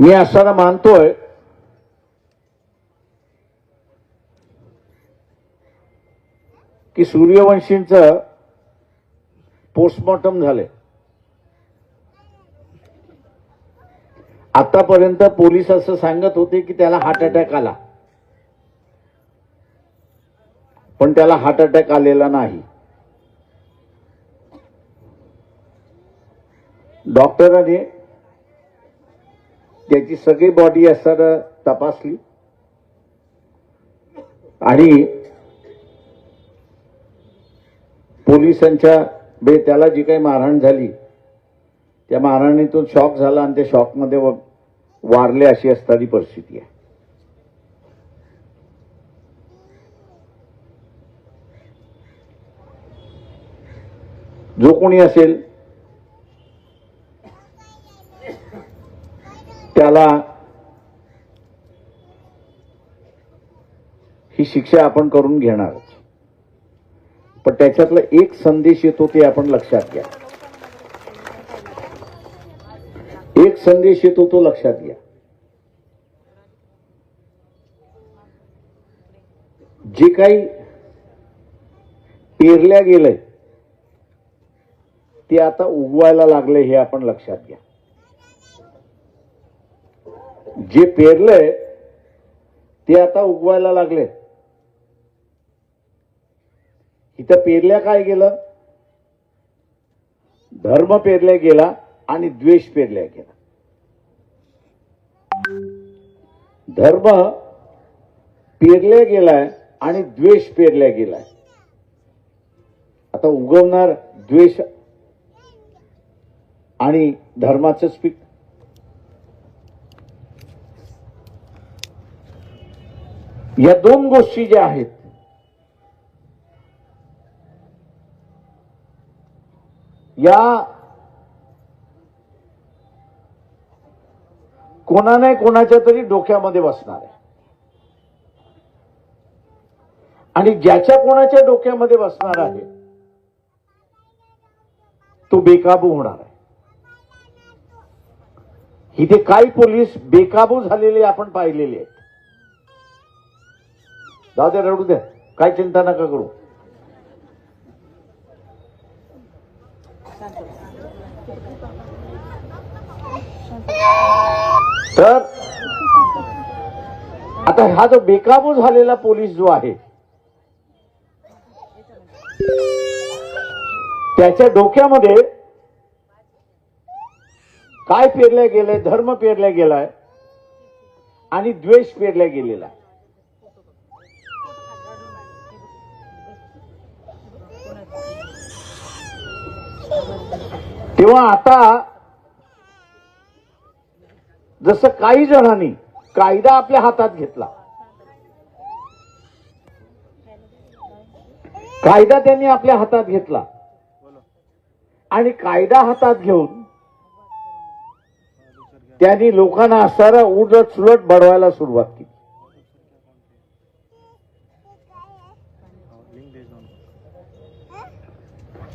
मी असताना मानतोय की सूर्यवंशींच पोस्टमॉर्टम झाले आतापर्यंत पोलीस असं सांगत होते की त्याला हार्ट अटॅक आला. पण त्याला हार्ट अटॅक आलेला नाही. डॉक्टरांनी त्याची सगळी बॉडी असताना तपासली. आणि पोलिसांच्या बे त्याला जी काही मारहाण झाली त्या मारहाणीतून शॉक झाला आणि त्या शॉकमध्ये व- वारले अशी असणारी परिस्थिती आहे. जो कोणी असेल त्याला ही शिक्षा आपण करून घेणारच. पण त्याच्यातला एक संदेश येतो ते आपण लक्षात घ्या. एक संदेश येतो तो लक्षात घ्या. जे काही पेरल्या गेलंय ते आता उगवायला लागले हे आपण लक्षात घ्या. जे पेरलंय ते आता उगवायला लागले. इथं पेरल्या काय गेलं? धर्म पेरल्या गेला आणि द्वेष पेरल्या गेला. धर्म पेरल्या गेलाय आणि द्वेष पेरल्या गेलाय. आता उगवणार द्वेष आणि धर्माचंच पीक या दोन गोष्टी ज्या आहेत या कोणा नाही कोणाच्या तरी डोक्यामध्ये बसणार आहे. आणि ज्याच्या कोणाच्या डोक्यामध्ये बसणार आहे तो बेकाबू होणार आहे. इथे काही पोलीस बेकाबू झालेले आपण पाहिलेले आहेत. जाऊ दे रडू द्या काय चिंता नका करू. तर आता हा जो बेकाबू झालेला पोलीस जो आहे त्याच्या डोक्यामध्ये काय पेरल्या गेलंय धर्म पेरल्या गेलाय आणि द्वेष पेरल्या गेलेला आहे. तेव्हा आता जसं काही जणांनी कायदा आपल्या हातात घेतला. कायदा त्यांनी आपल्या हातात घेतला. आणि कायदा हातात घेऊन त्यांनी लोकांना असणारा उलट सुलट बडवायला सुरुवात केली.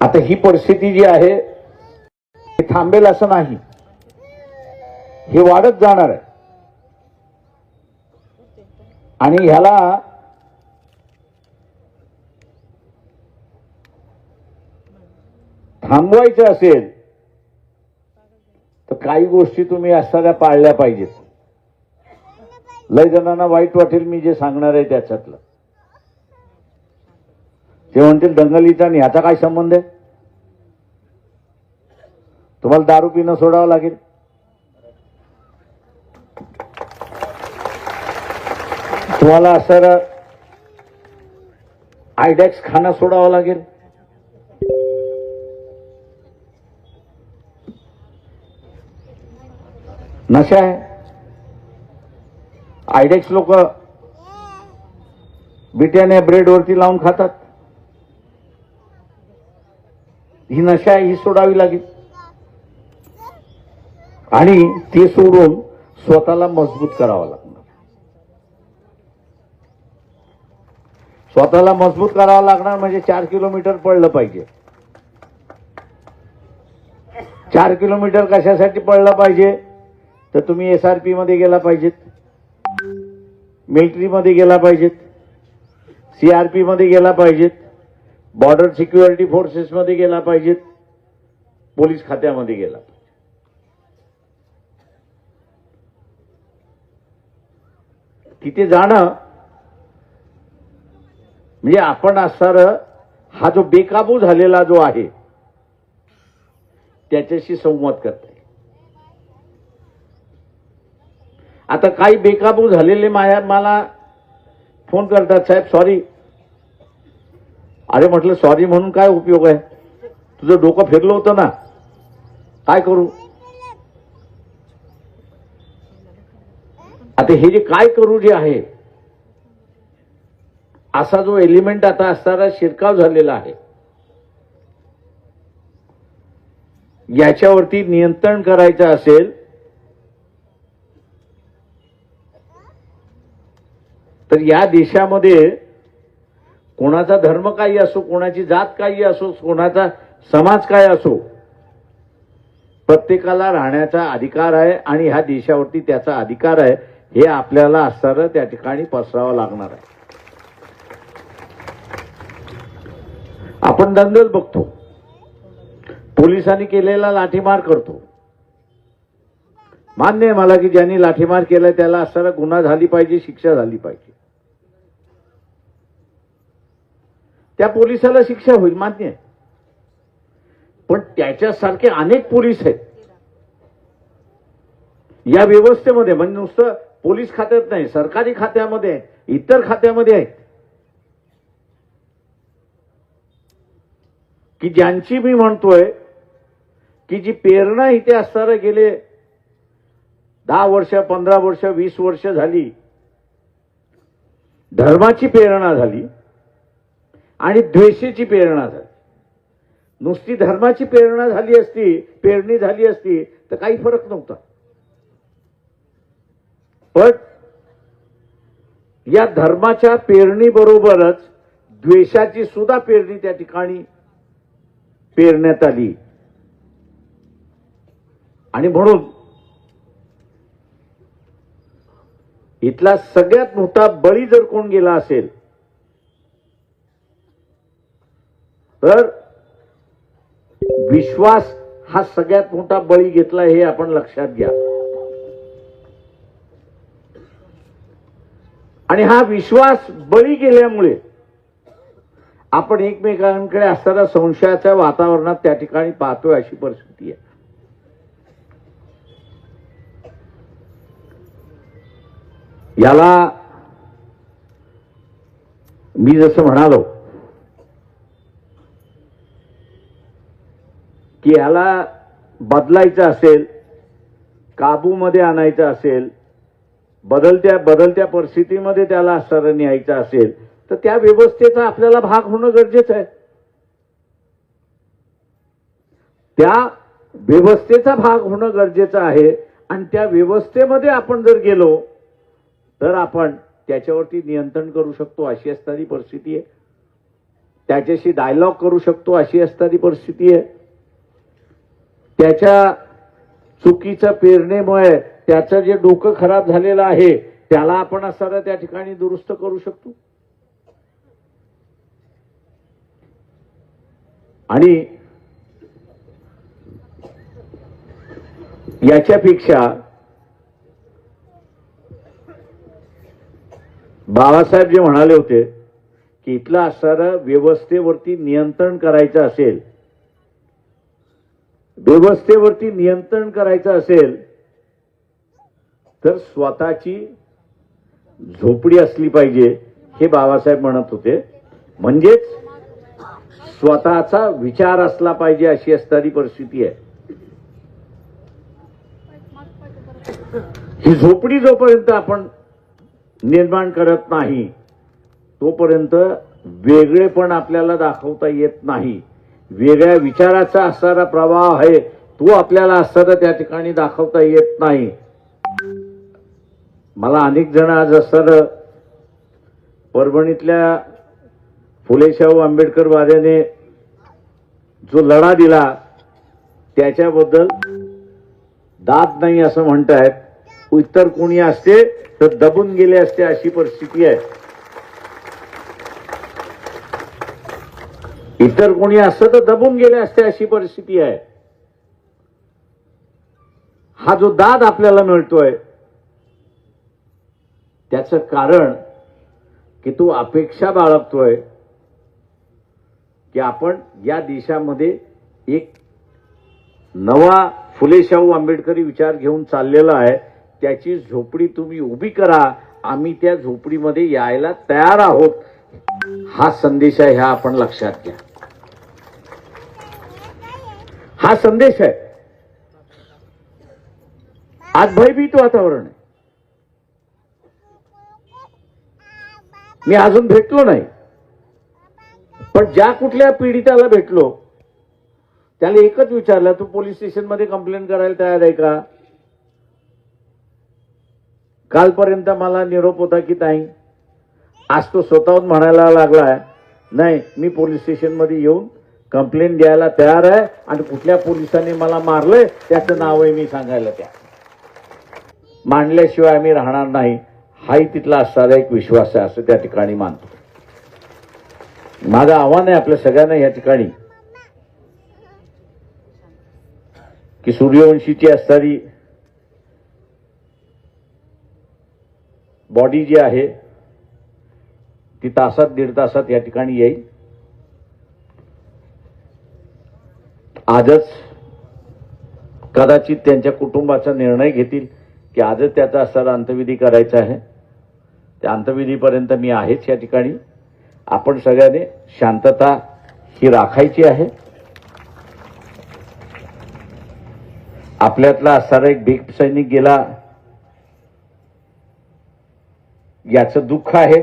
आता ही परिस्थिती जी आहे थांबेल असं नाही. हे वाढत जाणार आहे. आणि ह्याला थांबवायचं असेल तर काही गोष्टी तुम्ही असणाऱ्या पाळल्या पाहिजेत. लय जणांना वाईट वाटेल मी जे सांगणार आहे त्याच्यातलं. ते म्हणतील दंगलीचा आणि ह्याचा काय संबंध आहे? तुम्हाला दारू पिणं सोडावं लागेल. तुम्हाला सर आयडॅक्स खाणं सोडावं लागेल. नशा आहे. आयडेक्स लोक बिट्याने ब्रेडवरती लावून खातात. ही नशा आहे ही सोडावी लागेल. आणि ते सोडून स्वतःला मजबूत करावं लागणार. स्वतःला मजबूत करावं लागणार म्हणजे चार किलोमीटर पडलं पाहिजे. चार किलोमीटर कशासाठी पडला पाहिजे? तर तुम्ही एस आर पी मध्ये गेला पाहिजेत. मिलिटरीमध्ये गेला पाहिजेत. सीआरपी मध्ये गेला पाहिजेत. बॉर्डर सिक्युरिटी फोर्सेसमध्ये गेला पाहिजेत. पोलीस खात्यामध्ये गेला तिथे जाणं? म्हणजे आपण असणार हा जो बेकाबू झालेला जो आहे त्याच्याशी संवाद करताय आता काही बेकाबू झालेले माया मला फोन करतात साहेब सॉरी अरे म्हटलं सॉरी म्हणून काय उपयोग आहे? तुझं डोकं फिरलं होतं ना. काय करू? आता हे जे काय करू जे आहे असा जो एलिमेंट आता असणारा शिरकाव झालेला आहे याच्यावरती नियंत्रण करायचं असेल तर या देशामध्ये कोणाचा धर्म काही असो कोणाची जात काही असो कोणाचा समाज काय असो प्रत्येकाला राहण्याचा अधिकार आहे आणि ह्या देशावरती त्याचा अधिकार आहे. हे आपल्याला असणारं त्या ठिकाणी पसरावं लागणार आहे. आपण दंगल बघतो. पोलिसांनी केलेला लाठीमार करतो. मान्य आहे मला की ज्यांनी लाठीमार केलाय त्याला असणारा गुन्हा झाली पाहिजे शिक्षा झाली पाहिजे. त्या पोलिसाला शिक्षा होईल मान्य आहे. पण त्याच्यासारखे अनेक पोलीस आहेत. या व्यवस्थेमध्ये म्हणजे नुसतं पोलीस खात्यात नाही सरकारी खात्यामध्ये इतर खात्यामध्ये आहेत. की ज्यांची मी म्हणतोय की जी प्रेरणा इथे असताना गेले दहा वर्ष पंधरा वर्ष वीस वर्ष झाली धर्माची प्रेरणा झाली आणि द्वेषेची प्रेरणा झाली. नुसती धर्माची प्रेरणा झाली असती पेरणी झाली असती तर काही फरक नव्हता. पण या धर्माच्या पेरणीबरोबरच द्वेषाची सुद्धा पेरणी त्या ठिकाणी पेरण्यात आली. आणि म्हणून इथला सगळ्यात मोठा बळी जर कोण गेला असेल तर विश्वास हा सगळ्यात मोठा बळी घेतला हे आपण लक्षात घ्या. आणि हा विश्वास बळी गेल्यामुळे आपण एकमेकांकडे असताना संशयाच्या वातावरणात त्या ठिकाणी पाहतोय अशी परिस्थिती आहे. याला मी जसं म्हणालो की याला बदलायचं असेल काबूमध्ये आणायचं असेल बदलत्या बदलत्या परिस्थितीमध्ये त्याला सरण न्यायचं असेल तर त्या व्यवस्थेचा आपल्याला भाग होणं गरजेचं आहे. त्या व्यवस्थेचा भाग होणं गरजेचं आहे आणि त्या व्यवस्थेमध्ये आपण जर गेलो तर आपण त्याच्यावरती नियंत्रण करू शकतो अशी असणारी परिस्थिती आहे. त्याच्याशी डायलॉग करू शकतो अशी असणारी परिस्थिती आहे. त्याच्या चुकीच्या पेरणेमुळे त्याचं जे डोकं खराब झालेलं आहे त्याला आपण असणारा त्या ठिकाणी दुरुस्त करू शकतो? आणि याच्यापेक्षा बाबासाहेब जे म्हणाले होते की इथलं असणारं व्यवस्थेवरती नियंत्रण करायचं असेल व्यवस्थेवरती नियंत्रण करायचं असेल तर स्वतःची झोपडी असली पाहिजे हे बाबासाहेब म्हणत होते. म्हणजेच स्वतःचा विचार असला पाहिजे अशी असणारी परिस्थिती आहे. ही झोपडी जोपर्यंत आपण निर्माण करत नाही तोपर्यंत वेगळेपण आपल्याला दाखवता येत नाही. वेगळ्या विचाराचा असणारा प्रवाह आहे तो आपल्याला असताना त्या ठिकाणी दाखवता येत नाही. मला अनेक जण आज असताना परभणीतल्या फुलेशाहू आंबेडकर वाद्याने जो लढा दिला त्याच्याबद्दल दाद नाही असं म्हणतायत. इतर कोणी असते तर दबून गेले असते अशी परिस्थिती आहे. इतर कोणी असतं तर दबून गेले असते अशी परिस्थिती आहे. हा जो दाद आपल्याला मिळतोय त्याचं कारण की तू अपेक्षा बाळगतोय की आपण या देशामध्ये एक नवा फुले शाहू आंबेडकरी विचार घेऊन चाललेला आहे. त्याची झोपडी तुम्ही उभी करा. आम्ही त्या झोपडीमध्ये यायला तयार आहोत. हा संदेश आहे ह्या आपण लक्षात घ्या. हा संदेश आहे. आज भयभीत वातावरण आहे. मी अजून भेटलो नाही. पण ज्या कुठल्या पीडिताला भेटलो त्याला एकच विचारलं तू पोलीस स्टेशनमध्ये कंप्लेंट करायला तयार आहे का? कालपर्यंत मला निरोप होता की नाही? आज तो स्वतःहून म्हणायला लागलाय नाही मी पोलीस स्टेशनमध्ये येऊन कंप्लेंट द्यायला तयार आहे आणि कुठल्या पोलिसांनी मला मारलंय त्याचं नाव आहे मी सांगायला त्या मांडल्याशिवाय मी राहणार नाही. हाही तिथला असणारा एक विश्वास आहे असं त्या ठिकाणी मानतो. माझं आव्हान आहे आपल्या सगळ्यांना या ठिकाणी. की सूर्यवंशीची असणारी बॉडी जी आहे ती तासात दीड तासात या ठिकाणी येईल. आजच कदाचित त्यांच्या कुटुंबाचा निर्णय घेतील की आजच त्याचा असणारा अंतविधी करायचा आहे. त्या अंतविधीपर्यंत मी आहेच या ठिकाणी. आपण सगळ्यांनी शांतता ही राखायची आहे. आपल्यातला असणारा एक भीक सैनिक गेला याचं दुःख आहे.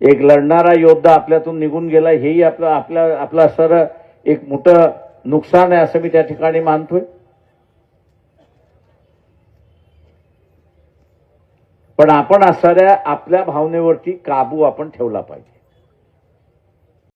एक लढणारा योद्धा आपल्यातून निघून गेला हेही आपलं आपल्या आपलं असणारं एक मोठं नुकसान आहे असं मी त्या ठिकाणी मानतोय. पण आपण असणाऱ्या आपल्या भावनेवरती काबू आपण ठेवला पाहिजे.